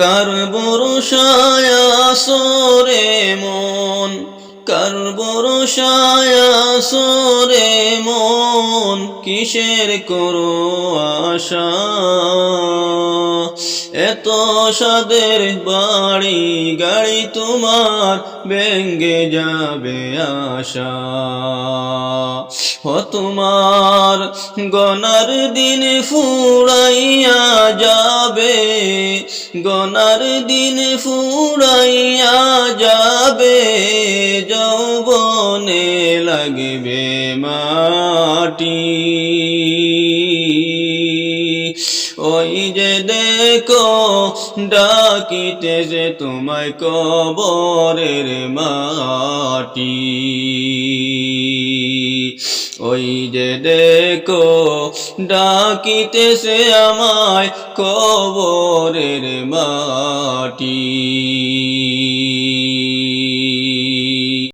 কার বরসায় সরে মন? কার বরসায় সরে মন? কিসের করো আশা? এত সাদের বাড়ি গাড়ি তোমার ব্যঙ্গে যাবে আশা। ও তোমার গনার দিন ফুরাইয়া যাবে, গনার দিন ফুরাইয়া যাবে, যৌবনে লাগবে মাটি। ওই যে দেখো, ডাকিতে যে তোমায় কবরের মাটি। ওই যে দেখো ডাকিতেছে আমায় কবরের মাটি।